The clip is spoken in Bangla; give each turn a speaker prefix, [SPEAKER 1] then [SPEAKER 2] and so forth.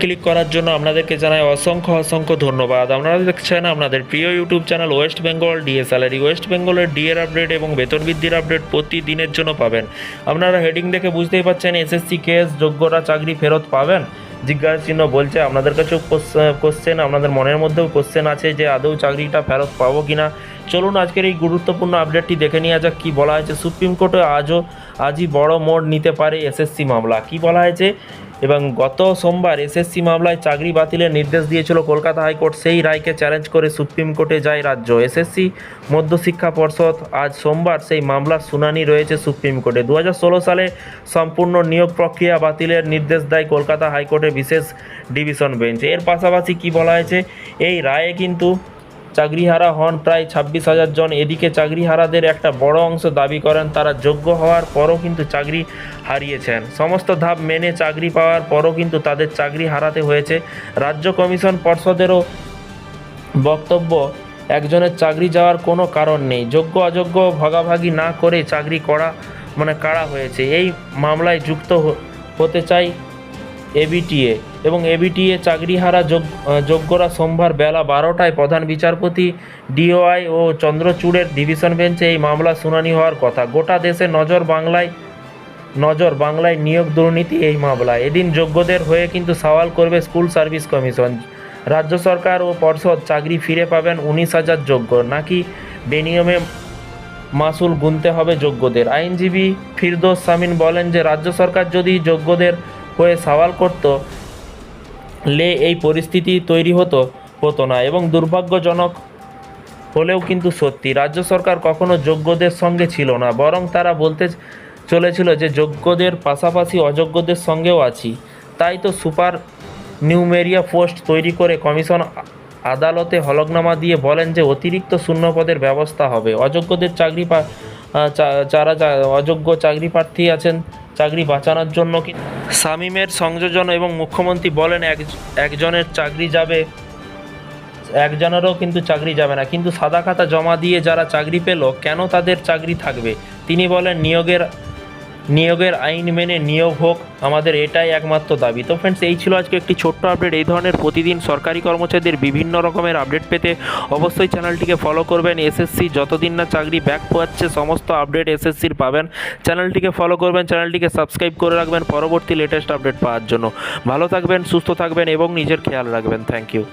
[SPEAKER 1] ক্লিক করার জন্য আপনাদেরকে জানাই অসংখ্য অসংখ্য ধন্যবাদ। আপনারা দেখছেন আপনাদের প্রিয় YouTube channel West Bengal DA salary West বেঙ্গলের ডিএর আপডেট এবং বেতন বৃদ্ধির আপডেট প্রতিদিনের জন্য পাবেন। আপনারা হেডিং দেখে বুঝতেই পারছেন এসএসসি কেস যোগ্যরা চাকরি ফেরত পাবেন? জিজ্ঞাসা চিহ্ন বলছে, আপনাদের কাছেও কোশ্চেন আপনাদের মনের মধ্যেও কোশ্চেন আছে যে আদৌ চাকরিটা ফেরত পাবো কিনা। চলুন আজকের এই গুরুত্বপূর্ণ আপডেটটি দেখে নেওয়া যাক, কী বলা হয়েছে। সুপ্রিম কোর্টে আজও আজই বড় মোড় নিতে পারে এসএসসি মামলা। কি বলা হয়েছে? এবং গত সোমবার এসএসসি মামলায় চাকরি বাতিলের নির্দেশ দিয়েছিল কলকাতা হাইকোর্ট, সেই রায়কে চ্যালেঞ্জ করে সুপ্রিম কোর্টে যায় রাজ্য। এসএসসি মধ্যশিক্ষা পর্ষদ আজ সোমবার সেই মামলার শুনানি রয়েছে সুপ্রিম কোর্টে। দু হাজার ষোলো সালে সম্পূর্ণ নিয়োগ প্রক্রিয়া বাতিলের নির্দেশ দেয় কলকাতা হাইকোর্টের বিশেষ ডিভিশন বেঞ্চ। এর পাশাপাশি কি বলা হয়েছে? এই রায়ে কিন্তু চাকরিহারা হন প্রায় ছাব্বিশ হাজার জন। এদিকে চাকরিহারাদের একটা বড় অংশ দাবি করেন, তারা যোগ্য হওয়ার পরও কিন্তু চাকরি হারিয়েছেন। সমস্ত ধাপ মেনে চাকরি পাওয়ার পরও কিন্তু তাদের চাকরি হারাতে হয়েছে। রাজ্য কমিশন পর্ষদেরও বক্তব্য, একজনের চাকরি যাওয়ার কোনো কারণ নেই। যোগ্য অযোগ্য ভাগাভাগি না করে চাকরি করা মানে কারা হয়েছে। এই মামলায় যুক্ত হতে চাই এবিটিএ এবং এবিটিএ চাকরিহারা যোগ্যরা সোমবার বেলা বারোটায় প্রধান বিচারপতি ডিওআই ও চন্দ্রচূড়ের ডিভিশন বেঞ্চে এই মামলা শুনানি হওয়ার কথা। গোটা দেশে নজর বাংলায় নজর বাংলায় নিয়োগ দুর্নীতি এই মামলা এদিন যোগ্যদের হয়ে কিন্তু সওয়াল করবে স্কুল সার্ভিস কমিশন। রাজ্য সরকার ও পর্ষদ চাকরি ফিরে পাবেন উনিশ হাজার যোগ্য। নাকি বেনিয়মে মাসুল গুনতে হবে যোগ্যদের? আইনজীবী ফিরদোস সামিন বলেন যে, রাজ্য সরকার যদি যোগ্যদের হয়ে সওয়াল করত, লে এই পরিস্থিতি তৈরি হতো হতো না এবং দুর্ভাগ্যজনক হলেও কিন্তু সত্যি। রাজ্য সরকার কখনো যোগ্যদের সঙ্গে ছিল না, বরং তারা বলতে চলেছিল যে যোগ্যদের পাশাপাশি অযোগ্যদের সঙ্গেও আছি। তাই তো সুপার নিউমেরিয়া পোস্ট তৈরি করে কমিশন আদালতে হলফনামা দিয়ে বলেন যে অতিরিক্ত শূন্যপদের ব্যবস্থা হবে। অযোগ্যদের চাকরি যারা অযোগ্য চাকরি প্রার্থী আছেন চাকরি বাঁচানোর জন্য কি? শামীমের সংযোজন এবং মুখ্যমন্ত্রী বলেন, এক, একজনের চাকরি যাবে, একজনেরও কিন্তু চাকরি যাবে না। কিন্তু সাদা খাতা জমা দিয়ে যারা চাকরি পেল, কেন তাদের চাকরি থাকবে? তিনি বলেন, নিয়োগের নিয়োগের আইন মেনে নিয়োগ হোক, আমাদের এটাই একমাত্র দাবি। তো ফ্রেন্ডস এই ছিল আজকে একটি ছোট্ট আপডেট এই ধরনের প্রতিদিন সরকারি কর্মচারীদের বিভিন্ন রকমের আপডেট পেতে অবশ্যই চ্যানেলটিকে ফলো করবেন। এসএসসি যতদিন না চাকরি ব্যাক পাচ্ছে সমস্ত আপডেট এসএসসির পাবেন। চ্যানেলটিকে ফলো করবেন, চ্যানেলটিকে সাবস্ক্রাইব করে রাখবেন, পরবর্তী লেটেস্ট আপডেট পাওয়ার জন্য। ভালো থাকবেন, সুস্থ থাকবেন এবং নিজের খেয়াল রাখবেন। Thank you